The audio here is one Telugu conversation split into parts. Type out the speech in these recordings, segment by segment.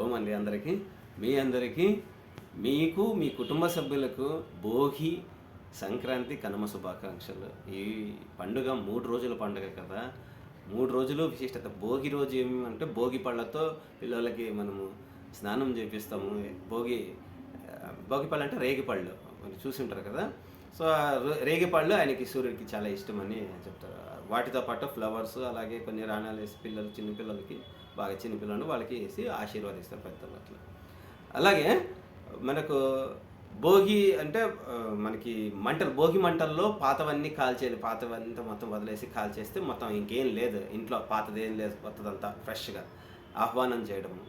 ఓం అండి అందరికీ మీ అందరికీ మీకు మీ కుటుంబ సభ్యులకు భోగి సంక్రాంతి కనుమ శుభాకాంక్షలు. ఈ పండుగ మూడు రోజుల పండుగ కదా. మూడు రోజులు విశిష్టత. భోగి రోజు ఏమంటే భోగి పళ్ళతో పిల్లలకి మనము స్నానం చేపిస్తాము. భోగి భోగి పళ్ళు అంటే రేగి పళ్ళు. చూసి ఉంటారు కదా. సో ఆ రేగి పళ్ళు ఆయనకి సూర్యుడికి చాలా ఇష్టం అని చెప్తారు. వాటితో పాటు ఫ్లవర్స్ అలాగే కొన్ని రాణాలు వేసి పిల్లలు చిన్నపిల్లలకి బాగా చిన్న పిల్లలు వాళ్ళకి వేసి ఆశీర్వాదిస్తారు పెద్దలు అట్లా. అలాగే మనకు భోగి అంటే మనకి మంటలు భోగి మంటల్లో పాతవన్నీ కాల్చేది పాతవంతా మొత్తం వదిలేసి కాల్చేస్తే మొత్తం ఇంకేం లేదు. ఇంట్లో పాతదేం లేదు. కొత్తదంతా ఫ్రెష్గా ఆహ్వానం చేయడము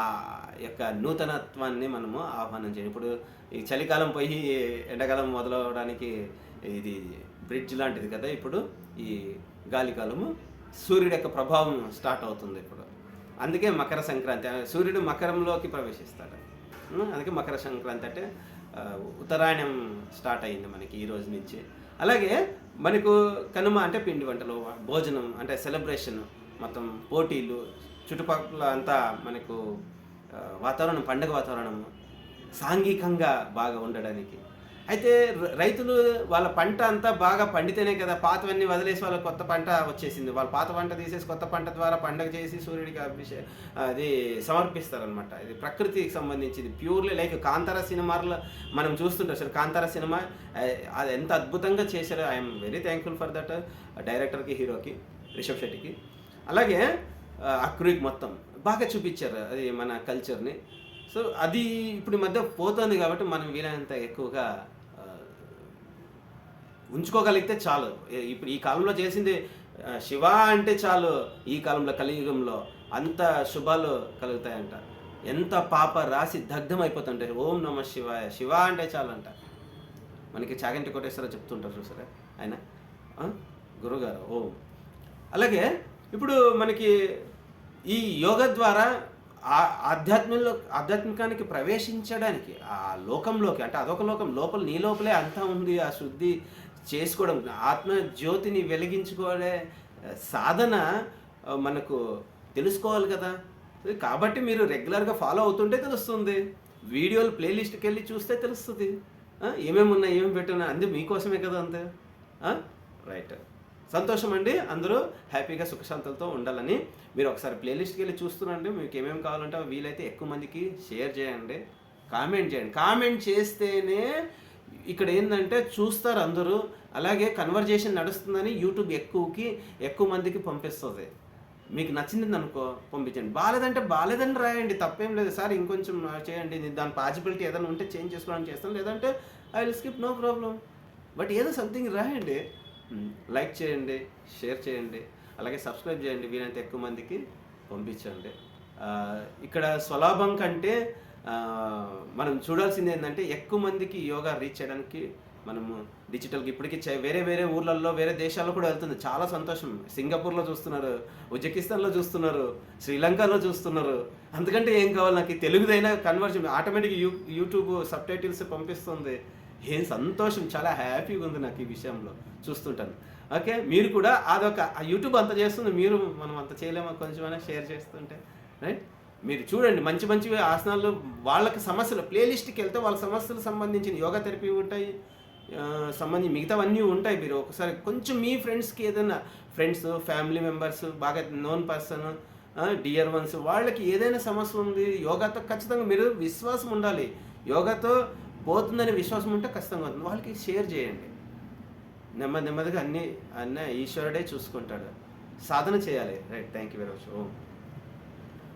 ఆ యొక్క నూతనత్వాన్ని మనము ఆహ్వానం చేయడం. ఇప్పుడు ఈ చలికాలం పోయి ఎండాకాలం మొదలవడానికి ఇది బ్రిడ్జ్ లాంటిది కదా ఇప్పుడు. ఈ గాలికాలము సూర్యుడి యొక్క ప్రభావం స్టార్ట్ అవుతుంది ఇప్పుడు. అందుకే మకర సంక్రాంతి సూర్యుడు మకరంలోకి ప్రవేశిస్తాడు. అందుకే మకర సంక్రాంతి అంటే ఉత్తరాయణం స్టార్ట్ అయింది మనకి ఈ రోజు నుంచి. అలాగే మనకు కనుమ అంటే పిండి వంటలు భోజనం అంటే సెలబ్రేషన్ మొత్తం పోటీలు చుట్టుపక్కల అంతా మనకు వాతావరణం పండగ వాతావరణం సాంఘికంగా బాగా ఉండడానికి. అయితే రైతులు వాళ్ళ పంట అంతా బాగా పండితేనే కదా పాతవన్నీ వదిలేసి వాళ్ళ కొత్త పంట వచ్చేసింది. వాళ్ళ పాత పంట తీసేసి కొత్త పంట ద్వారా పండగ చేసి సూర్యుడికి అభిషే అది సమర్పిస్తారనమాట ఇది ప్రకృతికి సంబంధించింది. ప్యూర్లీ లైక్ కాంతార సినిమాలో మనం చూస్తుంటాం సార్. కాంతార సినిమా అది ఎంత అద్భుతంగా చేశారు I'm very thankful for that డైరెక్టర్కి హీరోకి రిషబ్ శెట్టికి. అలాగే ఆ, అక్రూక్ మొత్తం బాగా చూపించారు అది మన కల్చర్ని. సో అది ఇప్పుడు ఈ మధ్య పోతుంది కాబట్టి మనం వీలైనంత ఎక్కువగా ఉంచుకోగలిగితే చాలు. ఇప్పుడు ఈ కాలంలో చేసింది శివ అంటే చాలు ఈ కాలంలో కలియుగంలో అంత శుభాలు కలుగుతాయంట. ఎంత పాప రాసి దగ్ధం అయిపోతుంటాయి ఓం నమ శివాయ శివ అంటే చాలు అంట మనకి చాగంటి కోటేశ్వర చెప్తుంటారు చూసారా? ఆయన? గురుగారు ఓం. అలాగే ఇప్పుడు మనకి ఈ యోగ ద్వారా ఆ ఆధ్యాత్మంలో ఆధ్యాత్మికానికి ప్రవేశించడానికి ఆ లోకంలోకి అంటే అదొక లోకం లోపల నీ లోపలే అంతా ఉంది ఆ శుద్ధి చేసుకోవడం ఆత్మ జ్యోతిని వెలిగించుకోవడే సాధన మనకు తెలుసుకోవాలి కదా. కాబట్టి మీరు రెగ్యులర్గా ఫాలో అవుతుంటే తెలుస్తుంది. వీడియోలు ప్లేలిస్ట్కి వెళ్ళి చూస్తే తెలుస్తుంది. ఏమేమి ఉన్నాయి ఏమేమి పెట్టున్నా అంది మీకోసమే కదా అంతే. రైట్. సంతోషం అండి. అందరూ హ్యాపీగా సుఖశాంతులతో ఉండాలని. మీరు ఒకసారి ప్లేలిస్ట్కి వెళ్ళి చూస్తున్నారండి మీకు ఏమేమి కావాలంటే అవి వీలైతే ఎక్కువ మందికి షేర్ చేయండి. కామెంట్ చేయండి. కామెంట్ చేస్తేనే ఇక్కడ ఏంటంటే చూస్తారు అందరూ అలాగే కన్వర్జేషన్ నడుస్తుందని యూట్యూబ్ ఎక్కువకి ఎక్కువ మందికి పంపిస్తుంది. మీకు నచ్చింది అనుకో పంపించండి. బాగాలేదంటే బాగాలేదని రాయండి తప్పేం లేదు. సార్ ఇంకొంచెం చేయండి దాని పాసిబిలిటీ ఏదైనా ఉంటే చేంజ్ చేసుకోవడానికి చేస్తాను. లేదంటే I will skip no problem but ఏదో సంథింగ్ రాయండి. Hmm, లైక్ చేయండి షేర్ చేయండి అలాగే సబ్స్క్రైబ్ చేయండి. వీలైతే ఎక్కువ మందికి పంపించండి. ఇక్కడ స్వలాభం కంటే మనం చూడాల్సింది ఏంటంటే ఎక్కువ మందికి యోగా రీచ్ చేయడానికి మనము డిజిటల్గా ఇప్పటికీ చే- వేరే వేరే ఊర్లలో వేరే దేశాల్లో కూడా వెళ్తుంది. చాలా సంతోషం. సింగపూర్లో చూస్తున్నారు ఉజ్బెకిస్తాన్లో చూస్తున్నారు శ్రీలంకలో చూస్తున్నారు. అందుకంటే ఏం కావాలి నాకు? తెలుగుదైనా conversion automatic you YouTube subtitles పంపిస్తుంది. ఏం సంతోషం. చాలా హ్యాపీగా ఉంది నాకు ఈ విషయంలో. చూస్తుంటాను. ఓకే? మీరు కూడా అదొక ఆ యూట్యూబ్ అంత చేస్తుంది. మీరు మనం అంత చేయలేమో? కొంచెమైనా షేర్ చేస్తుంటే. రైట్? మీరు చూడండి మంచి మంచి ఆసనాలు వాళ్ళకి సమస్యలు ప్లేలిస్ట్కి వెళ్తే వాళ్ళ సమస్యలకు సంబంధించిన యోగా థెరపీ ఉంటాయి సంబంధించి మిగతావన్నీ ఉంటాయి మీరు. ఒకసారి కొంచెం మీ ఫ్రెండ్స్కి ఏదైనా ఫ్రెండ్స్ ఫ్యామిలీ మెంబర్స్ బాగా నోన్ పర్సన్ డియర్ వన్స్ వాళ్ళకి ఏదైనా సమస్య ఉంది యోగాతో ఖచ్చితంగా మీరు విశ్వాసం ఉండాలి. యోగాతో పోతుందనే విశ్వాసం ఉంటే ఖచ్చితంగా అవుతుంది వాళ్ళకి షేర్ చేయండి. నెమ్మది నెమ్మదిగా అన్నీ అన్నీ ఈశ్వరుడే చూసుకుంటాడు. సాధన చేయాలి. Right thank you very much. Om.